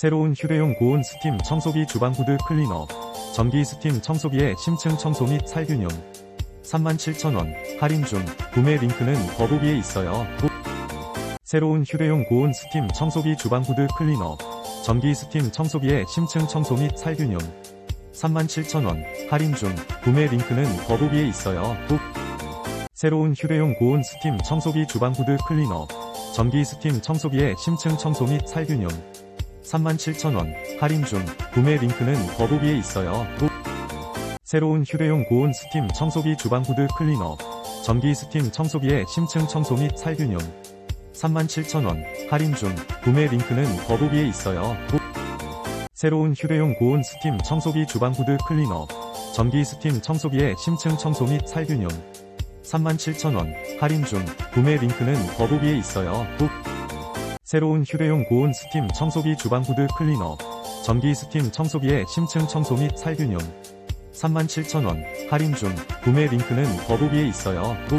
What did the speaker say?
새로운 휴대용 고온 스팀 청소기 주방 후드 클리너. 전기 스팀 청소기의 심층 청소 및 살균용. 37,000원 할인 중 구매 링크는 더보기에 있어요. 또 새로운 휴대용 고온 스팀 청소기 주방 후드 클리너. 전기 스팀 청소기의 심층 청소 및 살균용. 37,000원 할인 중 구매 링크는 더보기에 있어요. 또 새로운 휴대용 고온 스팀 청소기 주방 후드 클리너. 전기 스팀 청소기의 심층 청소 및 살균용. 37,000원 할인 중 구매 링크는 더보기에 있어요. 또 새로운 휴대용 고온 스팀 청소기 주방 후드 클리너. 전기 스팀 청소기의 심층 청소 및 살균용. 37,000원 할인 중 구매 링크는 더보기에 있어요. 또 새로운 휴대용 고온 스팀 청소기 주방 후드 클리너. 전기 스팀 청소기의 심층 청소 및 살균용. 37,000원 할인 중 구매 링크는 더보기에 있어요. 또 새로운 휴대용 고온 스팀 청소기 주방 후드 클리너. 전기 스팀 청소기의 심층 청소 및 살균용. 37,000원 할인 중 구매 링크는 더보기에 있어요. 또